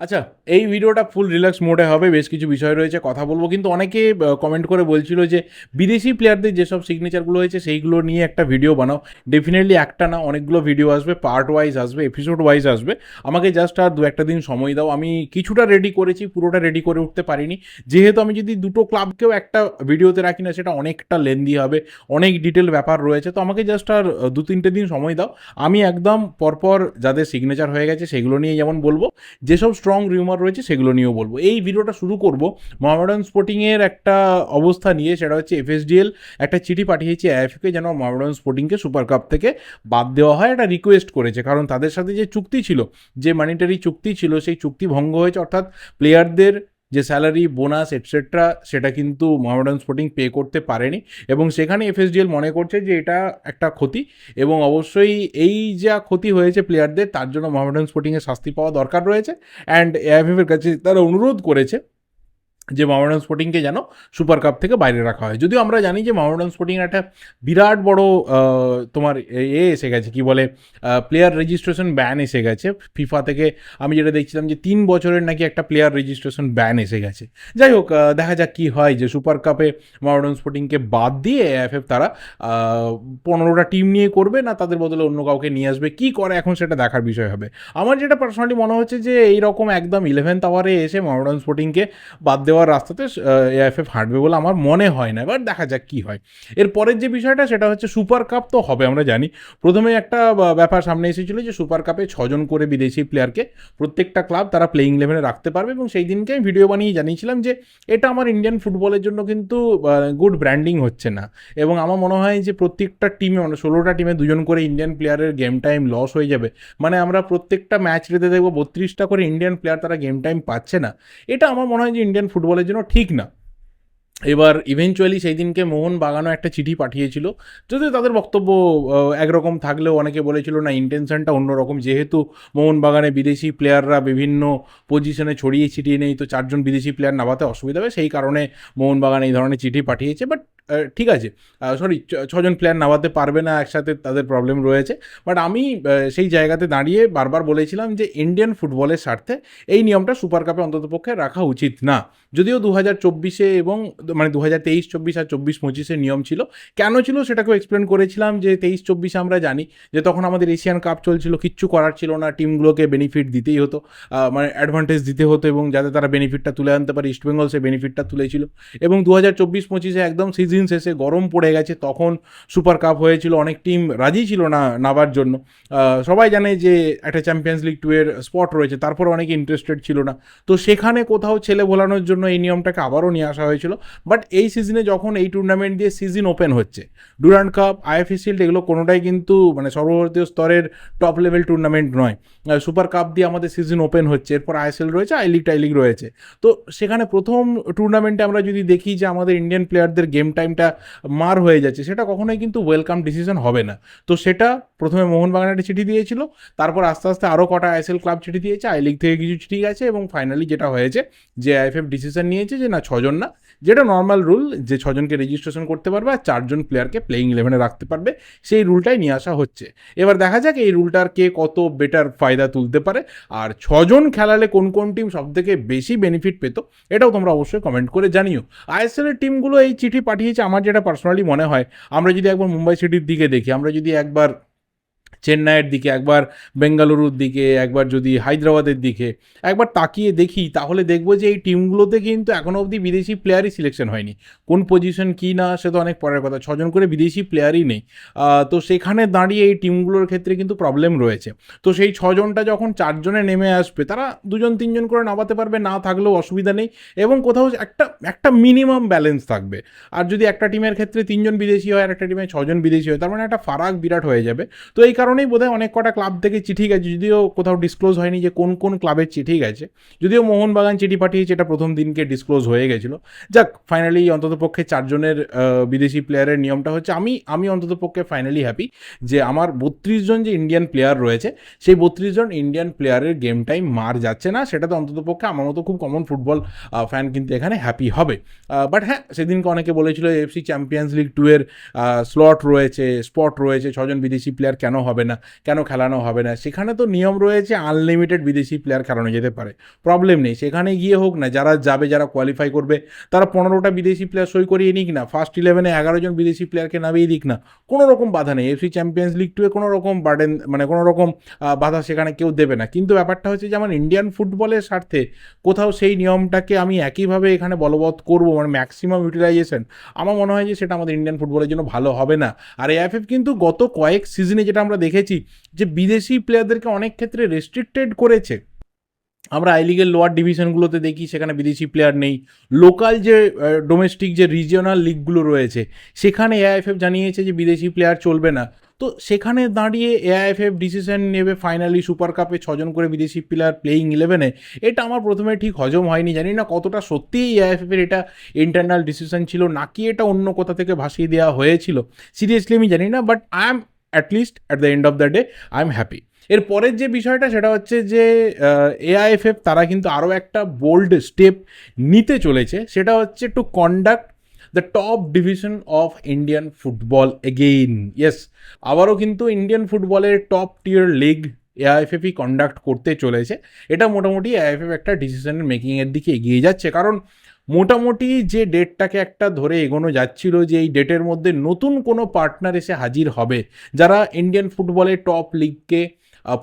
আচ্ছা এই ভিডিওটা ফুল রিল্যাক্স মোডে হবে, বেশ কিছু বিষয় রয়েছে, কথা বলব। কিন্তু অনেকে কমেন্ট করে বলছিল যে, বিদেশি প্লেয়ারদের যেসব সিগনেচারগুলো হয়েছে, সেইগুলো নিয়ে একটা ভিডিও বানাও। ডেফিনেটলি একটা না, অনেকগুলো ভিডিও আসবে পার্ট ওয়াইজ আসবে এপিসোড ওয়াইজ আসবে। আমাকে জাস্ট আর দু একটা দিন সময় দাও। আমি কিছুটা রেডি করেছি, পুরোটা রেডি করে উঠতে পারিনি। যেহেতু আমি যদি দুটো ক্লাবকেও একটা ভিডিওতে রাখি না, সেটা অনেকটা লেন্দি হবে, অনেক ডিটেল ব্যাপার রয়েছে। তো আমাকে জাস্ট আর দু তিনটে দিন সময় দাও। আমি একদম পরপর যাদের সিগনেচার হয়ে গেছে, সেগুলো নিয়ে যেমন বলব। যেসব স্ট্রং রিউমার রয়েছে, সেগুলো নিয়েও বলব। এই ভিডিওটা শুরু করব মহামেডান স্পোর্টিংয়ের একটা অবস্থা নিয়ে, সেটা হচ্ছে এফএসডিএল একটা চিঠি পাঠিয়েছে এফকে যেন মহামেডান স্পোর্টিংকে সুপার কাপ থেকে বাদ দেওয়া হয়, একটা রিকোয়েস্ট করেছে। কারণ তাদের সাথে যে চুক্তি ছিল, যে মানিটারি চুক্তি ছিল, সেই চুক্তি ভঙ্গ হয়েছে, অর্থাৎ প্লেয়ারদের যে স্যালারি, বোনাস এটসেট্রা সেটা কিন্তু মোহামেডান স্পোর্টিং পে করতে পারেনি। এবং সেখানে এফএসডিএল মনে করছে যে এটা একটা ক্ষতি এবং অবশ্যই এই যা ক্ষতি হয়েছে প্লেয়ারদের তার জন্য মোহামেডান স্পোর্টিংয়ের শাস্তি পাওয়া দরকার রয়েছে। অ্যান্ড এআইএফএফের কাছে তারা অনুরোধ করেছে যে মামোডান স্পোর্টিংকে যেন সুপার কাপ থেকে বাইরে রাখা হয়। যদিও আমরা জানি যে মামোডান স্পোর্টিং একটা বিরাট বড় তোমার এ- এসে গেছে, কি বলে প্লেয়ার রেজিস্ট্রেশন ব্যান এসে গেছে। ফিফা থেকে আমি যেটা দেখছিলাম যে তিন বছরের নাকি একটা প্লেয়ার রেজিস্ট্রেশন ব্যান এসে গেছে। যাই হোক দেখা যাক কি হয় যে সুপার কাপে মামোডান স্পোর্টিংকে বাদ দিয়ে এফএফ তারা পনেরোটা টিম নিয়ে করবে না তাদের বদলে অন্য কাউকে নিয়ে আসবে, কি করে এখন সেটা দেখার বিষয় হবে। আমার যেটা পার্সোনালি মনে হচ্ছে যে এইরকম একদম ইলেভেন্থ আওয়ারে এসে মামোডান স্পোর্টিংকে বাদ দেওয়ার রাস্তাতে এএফএফ হাঁটবে বলে আমার মনে হয় না, এবার দেখা যাক কী হয়। এর পরের যে বিষয়টা, সেটা হচ্ছে সুপার কাপ তো হবে, আমরা জানি। প্রথমে একটা ব্যাপার সামনে এসেছিল যে সুপার কাপে ছজন করে বিদেশি প্লেয়ারকে প্রত্যেকটা ক্লাব তারা প্লেইং ইলেভেনে রাখতে পারবে এবং সেই দিনকে আমি ভিডিও বানিয়ে জানিয়েছিলাম যে এটা আমার ইন্ডিয়ান ফুটবলের জন্য কিন্তু গুড ব্র্যান্ডিং হচ্ছে না। এবং আমার মনে হয় যে প্রত্যেকটা টিমে মানে ষোলোটা টিমে দুজন করে ইন্ডিয়ান প্লেয়ারের গেম টাইম লস হয়ে যাবে। মানে আমরা প্রত্যেকটা ম্যাচ রেতে দেখব, বত্রিশটা করে ইন্ডিয়ান প্লেয়ার তারা গেম টাইম পাচ্ছে না। এটা আমার মনে হয় যে ইন্ডিয়ান ফুটবলের জন্য ঠিক না। এবার ইভেনচুয়ালি সেই দিনকে মোহন বাগানো একটা চিঠি পাঠিয়েছিল, যদিও তাদের বক্তব্য একরকম থাকলেও অনেকে বলেছিল, না ইন্টেনশনটা অন্যরকম। যেহেতু মোহন বাগানে বিদেশি প্লেয়াররা বিভিন্ন পজিশনে ছড়িয়ে ছিটিয়ে নেই, তো চারজন বিদেশি প্লেয়ার নামাতে অসুবিধা হবে। সেই কারণে মোহন বাগান এই ধরনের চিঠি পাঠিয়েছে। বাট ঠিক আছে। সরি ছজন প্লেয়ার নামাতে পারবে না, একসাথে তাদের প্রবলেম রয়েছে। বাট আমি সেই জায়গাতে দাঁড়িয়ে বারবার বলেছিলাম যে ইন্ডিয়ান ফুটবলের স্বার্থে এই নিয়মটা সুপার কাপে অন্ততপক্ষে রাখা উচিত না। যদিও দু হাজার চব্বিশে এবং মানে দু হাজার তেইশ, চব্বিশ আর চব্বিশ পঁচিশের নিয়ম ছিল। কেন ছিল সেটাকেও এক্সপ্লেন করেছিলাম যে তেইশ, চব্বিশে আমরা জানি যে তখন আমাদের এশিয়ান কাপ চলছিল, কিচ্ছু করার ছিল না। টিমগুলোকে বেনিফিট দিতেই হতো মানে অ্যাডভান্টেজ দিতে হতো এবং যাতে তারা বেনিফিটটা তুলে আনতে পারে ইস্টবেঙ্গল সে বেনিফিটটা তুলেছিল। এবং দু হাজার চব্বিশ পঁচিশে একদম সিজন শেষে গরম পড়ে গেছে, তখন সুপার কাপ হয়েছিল, অনেক টিম রাজি ছিল না নাবার জন্য। সবাই জানে যে একটা চ্যাম্পিয়ন্স লিগ টু এর স্পট রয়েছে তারপর অনেকে ইন্টারেস্টেড ছিল না। তো সেখানে কোথাও ছেলে ভোলানোর জন্য এই নিয়মটাকে আবারও নিয়ে আসা হয়েছিল। বাট এই সিজনে যখন এই টুর্নামেন্ট দিয়ে সিজন ওপেন হচ্ছে ডুরান্ড কাপ আইএফএ শিল্ড এগুলো কোনোটাই কিন্তু মানে সর্বভারতীয় স্তরের টপ লেভেল টুর্নামেন্ট নয়। সুপার কাপ দিয়ে আমাদের সিজন ওপেন হচ্ছে, এরপর আইএসএল রয়েছে আই লিগ টাই লিগ রয়েছে। তো সেখানে প্রথম টুর্নামেন্টে আমরা যদি দেখি যে আমাদের ইন্ডিয়ান প্লেয়ারদের গেম টাইমটা মার হয়ে যাচ্ছে, সেটা কখনোই কিন্তু ওয়েলকাম ডিসিশন হবে না। তো সেটা প্রথমে মোহনবাগান একটা চিঠি দিয়েছিল, তারপর আস্তে আস্তে আরও কটা আইএসএল ক্লাব চিঠি দিয়েছে আই লিগ থেকে কিছু চিঠি গেছে এবং ফাইনালি যেটা হয়েছে, যে আইএফএফ ডিসিশন নিয়েছে যে না, ছজন না যেটা নর্মাল রুল যে ছজনকে রেজিস্ট্রেশন করতে পারবে আর চারজন প্লেয়ারকে প্লেইং ইলেভেনে রাখতে পারবে, সেই রুলটাই নিয়ে আসা হচ্ছে। এবার দেখা যাক এই রুলটার কে কত বেটার ফায়দা তুলতে পারে আর ছজন খেলালে কোন কোন টিম সবথেকে বেশি বেনিফিট পেত, এটাও তোমরা অবশ্যই কমেন্ট করে জানিও। আইএসএল এর টিমগুলো এই চিঠি পাঠিয়েছে, আমার যেটা পার্সোনালি মনে হয়, আমরা যদি একবার মুম্বাই সিটির দিকে দেখি, আমরা যদি একবার চেন্নাইয়ের দিকে, একবার বেঙ্গালুরুর দিকে, একবার যদি হায়দ্রাবাদের দিকে। একবার তাকিয়ে দেখি, তাহলে দেখব যে এই টিমগুলোতে কিন্তু এখনও অবধি বিদেশি প্লেয়ারই সিলেকশন হয়নি। কোন পজিশন কী না, সে তো অনেক পরের কথা। ছজন করে বিদেশি প্লেয়ারই নেই। তো সেখানে দাঁড়িয়ে এই টিমগুলোর ক্ষেত্রে কিন্তু প্রবলেম রয়েছে। তো সেই ছজনটা যখন চারজনে নেমে আসবে, তারা দুজন, তিনজন করে নামাতে পারবে, না থাকলেও অসুবিধা নেই। এবং কোথাও একটা একটা মিনিমাম ব্যালেন্স থাকবে। আর যদি একটা টিমের ক্ষেত্রে তিনজন বিদেশি হয়, আর একটা টিমে ছজন বিদেশি হয়, তার মানে একটা ফারাক বিরাট হয়ে যাবে। তো এই কারণেই বোধহয় অনেক কটা ক্লাব থেকে চিঠি গেছে। যদিও কোথাও ডিসক্লোজ হয়নি যে কোন কোন ক্লাবের চিঠি গেছে। যদিও মোহনবাগান চিঠি পাঠিয়েছে, এটা প্রথম দিনকে ডিসক্লোজ হয়ে গেছিল। যাক ফাইনালি অন্ততপক্ষে চারজনের বিদেশি প্লেয়ারের নিয়মটা হচ্ছে, আমি আমি অন্ততপক্ষে ফাইনালি হ্যাপি যে আমার বত্রিশ জন যে ইন্ডিয়ান প্লেয়ার রয়েছে, সেই বত্রিশ জন ইন্ডিয়ান প্লেয়ারের গেম টাইম মার যাচ্ছে না। সেটা তো অন্ততপক্ষে আমার মতো খুব কমন ফুটবল ফ্যান কিন্তু এখানে হ্যাপি হবে। বাট হ্যাঁ সেদিনকে অনেকে বলেছিল এফসি চ্যাম্পিয়ন্স লিগ টু এর স্লট রয়েছে স্পট রয়েছে, ছজন বিদেশি প্লেয়ার কেন হবে হবে না, কেন খেলানো হবে না? সেখানে তো নিয়ম রয়েছে আনলিমিটেড বিদেশি প্লেয়ার খেলানো যেতে পারে। প্রবলেম নেই, সেখানে গিয়ে হোক না, যারা যাবে, যারা কোয়ালিফাই করবে, তারা পনেরোটা বিদেশি প্লেয়ার সই করিয়ে নিক না ফার্স্ট ইলেভেনে এগারো জন বিদেশি প্লেয়ারকে নামিয়ে দিক না, কোনো রকম বাধা নেই। এফসি চ্যাম্পিয়ন্স লিগ টুয়ে কোনো রকম বার্ডেন মানে কোনো রকম বাধা সেখানে কেউ দেবে না। কিন্তু ব্যাপারটা হচ্ছে যে, আমার ইন্ডিয়ান ফুটবলের স্বার্থে কোথাও সেই নিয়মটাকে আমি একইভাবে এখানে বলবৎ করব মানে ম্যাক্সিমাম ইউটিলাইজেশন আমার মনে হয় যে, সেটা আমাদের ইন্ডিয়ান ফুটবলের জন্য ভালো হবে না। আর এএফএফ কিন্তু গত কয়েক সিজনে যেটা আমরা দেখেছি যে বিদেশি প্লেয়ারদেরকে অনেক ক্ষেত্রে রেস্ট্রিক্টেড করেছে। আমরা আই লিগের লোয়ার ডিভিশনগুলোতে দেখি, সেখানে বিদেশি প্লেয়ার নেই। লোকাল যে ডোমেস্টিক যে রিজিওনাল লিগগুলো রয়েছে, সেখানে এআইএফএফ জানিয়েছে যে বিদেশি প্লেয়ার চলবে না। তো সেখানে দাঁড়িয়ে এআইএফএফ ডিসিশন নেবে ফাইনালি সুপার কাপে ছজন করে বিদেশি প্লেয়ার প্লেয়িং ইলেভেনে এটা আমার প্রথমে ঠিক হজম হয়নি, জানি না কতটা সত্যিই এআইএফএফের এটা ইন্টারনাল ডিসিশন ছিল, নাকি এটা অন্য কোথা থেকে ভাসিয়ে দেওয়া হয়েছিল। সিরিয়াসলি আমি জানি না but I am at least at the end of the day I am happy এর পরের যে বিষয়টা, সেটা হচ্ছে যে এআইএফএফ তারা কিন্তু আরও একটা বোল্ড স্টেপ নিতে চলেছে। সেটা হচ্ছে to conduct the top division of Indian football again yes আবারও কিন্তু ইন্ডিয়ান ফুটবলের টপ টিয়ার লিগ এআইএফএফই কন্ডাক্ট করতে চলেছে। এটা মোটামুটি এআইএফএফ একটা ডিসিশন মেকিংয়ের দিকে এগিয়ে যাচ্ছে। কারণ মোটামুটি যে ডেটটাকে একটা ধরে এগোনো যাচ্ছিল যে এই ডেটের মধ্যে নতুন কোনো পার্টনার এসে হাজির হবে, যারা ইন্ডিয়ান ফুটবলের টপ লিগকে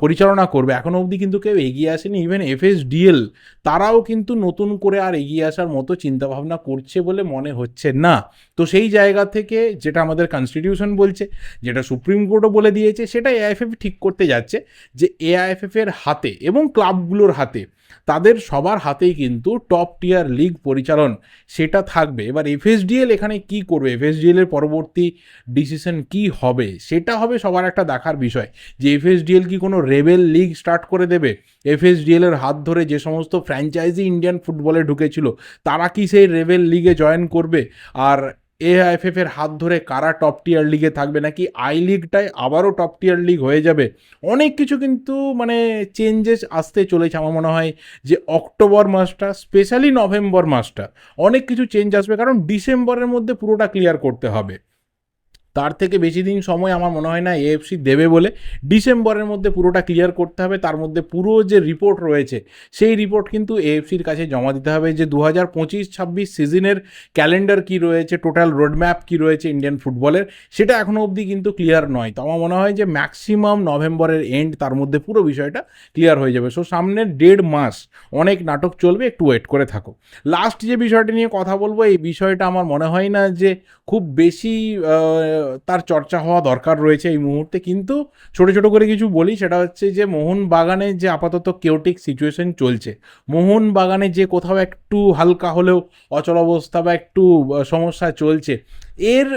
পরিচালনা করবে। এখনও অবধি কিন্তু কেউ এগিয়ে আসেনি। ইভেন এফএসডিএল তারাও কিন্তু নতুন করে আর এগিয়ে আসার মতো চিন্তাভাবনা করছে বলে মনে হচ্ছে না। তো সেই জায়গা থেকে যেটা আমাদের কনস্টিটিউশন বলছে, যেটা সুপ্রিম কোর্টও বলে দিয়েছে সেটা এআইএফএফ ঠিক করতে যাচ্ছে যে এআইএফএফ এর হাতে এবং ক্লাবগুলোর হাতে তাদের সবার হাতেই কিন্তু টপ টিয়ার লিগ পরিচালন সেটা থাকবে। এবার এফএসডিএল এখানে কি করবে? এফএসডিএল এর পরবর্তী ডিসিশন কি হবে? সেটা হবে সবার একটা দেখার বিষয়। যে এফএসডিএল কি কোনো রেবেল লিগ স্টার্ট করে দেবে? এফএসডিএল এর হাত ধরে যে সমস্ত ফ্র্যাঞ্চাইজি ইন্ডিয়ান ফুটবলে ঢুকেছিল, তারা কি সেই রেবেল লিগে জয়েন করবে? আর এআইএফএফ এর হাত ধরে কারা টপ টিয়ার লিগে থাকবে নাকি আই লিগটাই আবারও টপ টিয়ার লিগ হয়ে যাবে? অনেক কিছু কিন্তু মানে চেঞ্জেস আসতে চলেছে আমার মনে হয় যে অক্টোবর মাসটা স্পেশালি নভেম্বর মাসটা, অনেক কিছু চেঞ্জ আসবে কারণ ডিসেম্বরের মধ্যে পুরোটা ক্লিয়ার করতে হবে। তার থেকে বেশি দিন সময় আমার মনে হয় না এএফসি দেবে বলে। ডিসেম্বরের মধ্যে পুরোটা ক্লিয়ার করতে হবে, তার মধ্যে পুরো যে রিপোর্ট রয়েছে, সেই রিপোর্ট কিন্তু এএফসির কাছে জমা দিতে হবে যে দু হাজার পঁচিশ ছাব্বিশ সিজনের ক্যালেন্ডার কী রয়েছে টোটাল রোডম্যাপ কী রয়েছে ইন্ডিয়ান ফুটবলের সেটা এখনও অবধি কিন্তু ক্লিয়ার নয়। তো আমার মনে হয় যে ম্যাক্সিমাম নভেম্বরের এন্ড তার মধ্যে পুরো বিষয়টা ক্লিয়ার হয়ে যাবে। সো সামনের দেড় মাস অনেক নাটক চলবে, একটু ওয়েট করে থাকো। লাস্ট যে বিষয়টা নিয়ে কথা বলব, এই বিষয়টা আমার মনে হয় না যে খুব বেশি তার চর্চা হওয়া দরকার রয়েছে এই মুহূর্তে। কিন্তু ছোট ছোট করে কিছু বলি, সেটা হচ্ছে যে মোহন বাগানে যে আপাতত কেওটিক সিচুয়েশন চলছে মোহন বাগানে যে কোথাও একটু হালকা হলেও অচল অবস্থা বা একটু সমস্যা চলছে, এর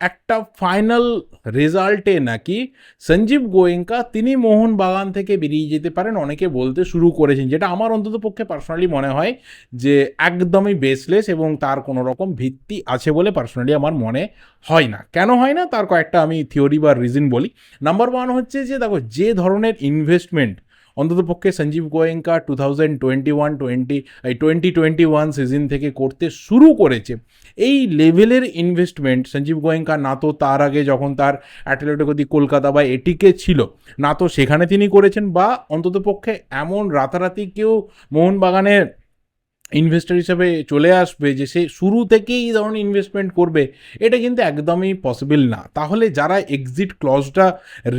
একটা ফাইনাল রেজাল্টে নাকি সঞ্জীব গোয়েঙ্কা তিনি মোহন বাগান থেকে বেরিয়ে যেতে পারেন। অনেকে বলতে শুরু করেছেন, যেটা আমার অন্তত পক্ষে পার্সোনালি মনে হয় যে একদমই বেসলেস এবং তার কোনো রকম ভিত্তি আছে বলে পার্সোনালি আমার মনে হয় না। কেন হয় না? তার কয়েকটা আমি থিওরি বা রিজন বলি। নাম্বার ওয়ান হচ্ছে যে, দেখো, যে ধরনের ইনভেস্টমেন্ট অন্তত পক্ষে Sanjiv Goenka two thousand twenty one twenty twenty twenty one season থেকে করতে শুরু করেছে। এই লেভেলের ইনভেস্টমেন্ট সঞ্জীব গোয়েঙ্কা না তো তার আগে যখন তার অ্যাটলেটিকো কলকাতা বা এটিকে ছিল, না তো সেখানে তিনি করেছেন বা অন্তত পক্ষে এমন রাতারাতি কেউ মোহনবাগানের ইনভেস্টর হিসাবে চলে আসবে যে সে শুরু থেকেই এই ধরনের ইনভেস্টমেন্ট করবে, এটা কিন্তু একদমই পসিবল না। তাহলে যারা এক্সিট ক্লজটা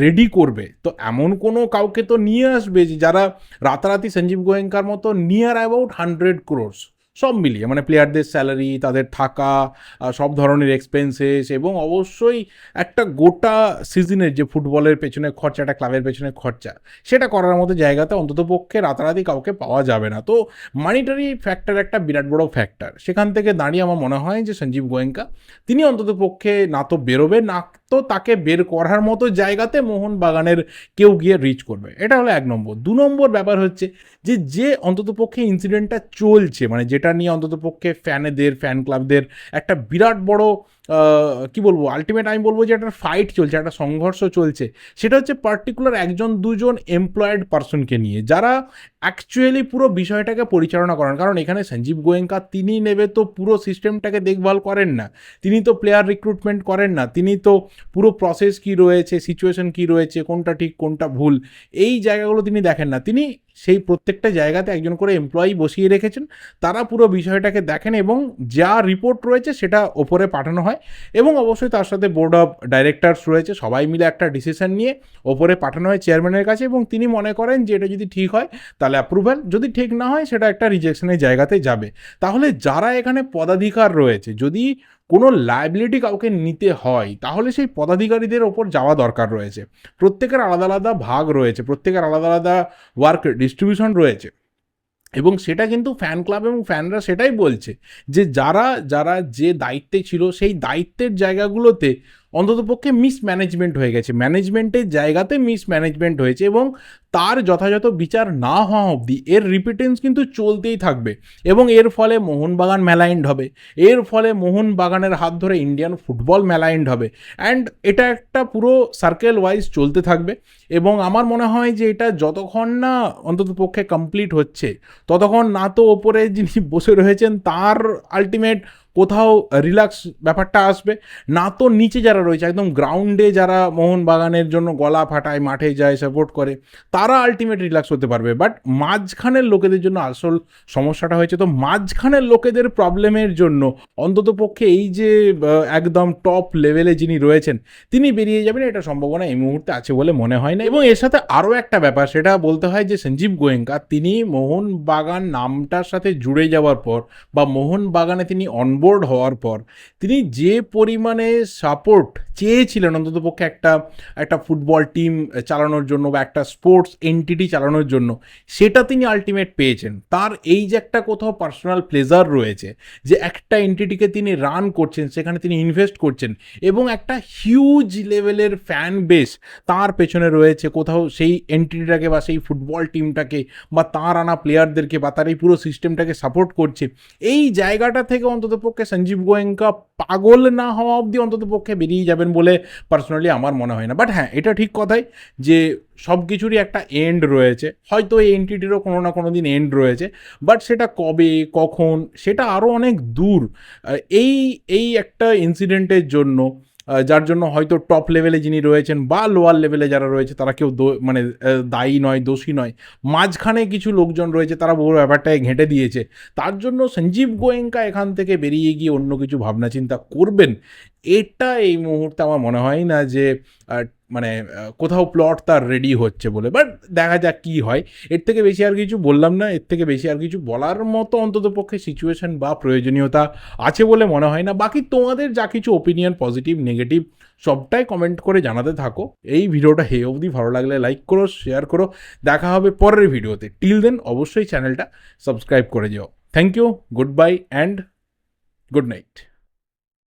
রেডি করবে, তো এমন কোনো কাউকে তো নিয়ে আসবে যে যারা রাতারাতি সঞ্জীব গোয়েঙ্কার মতো নিয়ার অ্যাবাউট হান্ড্রেড ক্রোর্স সব মিলিয়ে মানে প্লেয়ারদের স্যালারি তাদের থাকা সব ধরনের এক্সপেন্সেস এবং অবশ্যই একটা গোটা সিজনের যে ফুটবলের পেছনে খরচাটা ক্লাবের পেছনে খরচা, সেটা করার মতো জায়গাতে অন্তত পক্ষে রাতারাতি কাউকে পাওয়া যাবে না। তো মানিটারি ফ্যাক্টর একটা বিরাট বড় ফ্যাক্টর সেখান থেকে দাঁড়িয়ে আমার মনে হয় যে সঞ্জীব গোয়েঙ্কা, তিনি অন্তত পক্ষে না তো বেরোবে, না তো তাকে বের করার মতো জায়গাতে মোহন বাগানের কেউ গিয়ে রিচ করবে। এটা হলো এক নম্বর। দু নম্বর ব্যাপার হচ্ছে যে যে অন্ততপক্ষে ইনসিডেন্টটা চলছে মানে যেটা নিয়ে অন্ততপক্ষে ফ্যানেদের ফ্যান ক্লাবদের একটা বিরাট বড় কি বলব? আলটিমেট আমি বলব যে একটা ফাইট চলছে, একটা সংঘর্ষ চলছে। সেটা হচ্ছে পার্টিকুলার একজন, দুজন এমপ্লয়েড পার্সনকে নিয়ে, যারা অ্যাকচুয়ালি পুরো বিষয়টাকে পরিচালনা করেন। কারণ এখানে সঞ্জীব গোয়েঙ্কা, তিনি নেবে তো পুরো সিস্টেমটাকে দেখভাল করেন না। তিনি তো প্লেয়ার রিক্রুটমেন্ট করেন না। তিনি তো পুরো প্রসেস কি রয়েছে সিচুয়েশন কি রয়েছে, কোনটা ঠিক, কোনটা ভুল, এই জায়গাগুলো তিনি দেখেন না। তিনি সেই প্রত্যেকটা জায়গাতে একজন করে এমপ্লয়ি বসিয়ে রেখেছেন। তারা পুরো বিষয়টাকে দেখেন এবং যা রিপোর্ট রয়েছে সেটা ওপরে পাঠানো হয় এবং অবশ্যই তার সাথে বোর্ড অফ ডাইরেক্টরস রয়েছে। সবাই মিলে একটা ডিসিশন নিয়ে ওপরে পাঠানো হয় চেয়ারম্যানের কাছে এবং তিনি মনে করেন যে এটা যদি ঠিক হয় তাহলে অ্যাপ্রুভাল যদি ঠিক না হয় সেটা একটা রিজেকশনের জায়গাতে যাবে। তাহলে যারা এখানে পদাধিকার রয়েছে, যদি কোনো লায়াবিলিটি কাউকে নিতে হয়, তাহলে সেই পদাধিকারীদের ওপর যাওয়া দরকার রয়েছে। প্রত্যেকের আলাদা আলাদা ভাগ রয়েছে, প্রত্যেকের আলাদা আলাদা ওয়ার্ক ডিস্ট্রিবিউশন রয়েছে। এবং সেটা কিন্তু ফ্যান ক্লাব এবং ফ্যানরা সেটাই বলছে যে যারা যারা যে দায়িত্বে ছিল, সেই দায়িত্বের জায়গাগুলোতে অন্ততপক্ষে মিসম্যানেজমেন্ট হয়ে গেছে। ম্যানেজমেন্টের জায়গাতে মিসম্যানেজমেন্ট হয়েছে এবং তার যথাযথ বিচার না হওয়া অবধি এর রিপিটেন্স কিন্তু চলতেই থাকবে। এবং এর ফলে মোহনবাগান ম্যালাইন্ড হবে। এর ফলে মোহনবাগানের হাত ধরে ইন্ডিয়ান ফুটবল ম্যালাইন্ড হবে। অ্যান্ড এটা একটা পুরো সার্কেল ওয়াইজ চলতে থাকবে। এবং আমার মনে হয় যে এটা যতক্ষণ না অন্তত পক্ষে কমপ্লিট হচ্ছে, ততক্ষণ না তো ওপরে যিনি বসে রয়েছেন, তার আলটিমেট কোথাও রিল্যাক্স ব্যাপারটা আসবে। না তো নিচে যারা রয়েছে, একদম গ্রাউন্ডে যারা মোহনবাগানের জন্য গলা ফাটায়, মাঠে যায় সাপোর্ট করে তারা আলটিমেট রিল্যাক্স হতে পারবে। বাট মাঝখানের লোকেদের জন্য আসল সমস্যাটা হয়েছে, তো মাঝখানের লোকেদের প্রবলেমের জন্য অন্তত পক্ষে এই যে একদম টপ লেভেলে যিনি রয়েছেন, তিনি বেরিয়ে যাবেন এটা সম্ভাবনা এই মুহূর্তে আছে বলে মনে হয় না। এবং এর সাথে আরও একটা ব্যাপার, সেটা বলতে হয় যে সঞ্জীব গোয়েঙ্কা, তিনি মোহনবাগান নামটার সাথে জুড়ে যাওয়ার পর বা মোহনবাগানে তিনি অনবোর্ড হওয়ার পর, তিনি যে পরিমাণে সাপোর্ট চেয়েছিলেন অন্ততপক্ষে একটা একটা ফুটবল টিম চালানোর জন্য বা একটা স্পোর্টস এন্টিটি চালানোর জন্য। সেটা তিনি আলটিমেট পেয়েছেন। তার এই যে একটা কোথাও পার্সোনাল প্লেজার রয়েছে, যে একটা এন্টিটিকে তিনি রান করছেন, সেখানে তিনি ইনভেস্ট করছেন, এবং একটা হিউজ লেভেলের ফ্যান বেস তার পেছনে রয়েছে। কোথাও সেই এন্টিটিটাকে বা সেই ফুটবল টিমটাকে বা তার আনা প্লেয়ারদেরকে বা তার এই পুরো সিস্টেমটাকে সাপোর্ট করছে। এই জায়গাটা থেকে অন্ততপক্ষে সঞ্জীব গোয়েঙ্কা পাগল না হওয়া অবধি অন্ততপক্ষে বেরিয়ে যাবেন বলে পার্সোনালি আমার মনে হয় না। বাট হ্যাঁ এটা ঠিক কথাই যে সব কিছুরই একটা এন্ড রয়েছে। হয়তো এই এন্টিটিরও কোনো না কোনো দিন এন্ড রয়েছে বাট সেটা কবে, কখন, সেটা আরও অনেক দূর। এই এই একটা ইনসিডেন্টের জন্য যার জন্য হয়তো টপ লেভেলে যিনি রয়েছেন বা লোয়ার লেভেলে যারা রয়েছে, তারা কেউ মানে দায়ী নয়, দোষী নয়, মাঝখানে কিছু লোকজন রয়েছে, তারা পুরো ব্যাপারটাকে ঘেঁটে দিয়েছে। তার জন্য সঞ্জীব গোয়েঙ্কা এখান থেকে বেরিয়ে গিয়ে অন্য কিছু ভাবনা চিন্তা করবেন। এটা এই মুহূর্তে আমার মনে হয় না যে মানে কোথাও প্লট তার রেডি হচ্ছে বলে। বাট দেখা যাক কি হয়। এর থেকে বেশি আর কিছু বললাম না। এর থেকে বেশি আর কিছু বলার মতো অন্তত পক্ষে সিচুয়েশন বা প্রয়োজনীয়তা আছে বলে মনে হয় না। বাকি তোমাদের যা কিছু ওপিনিয়ন পজিটিভ নেগেটিভ সবটাই কমেন্ট করে জানাতে থাকো। এই ভিডিওটা হে অবধি ভালো লাগলে লাইক করো শেয়ার করো। দেখা হবে পরের ভিডিওতে। টিল দেন অবশ্যই চ্যানেলটা সাবস্ক্রাইব করে যাও। Thank you good bye and good night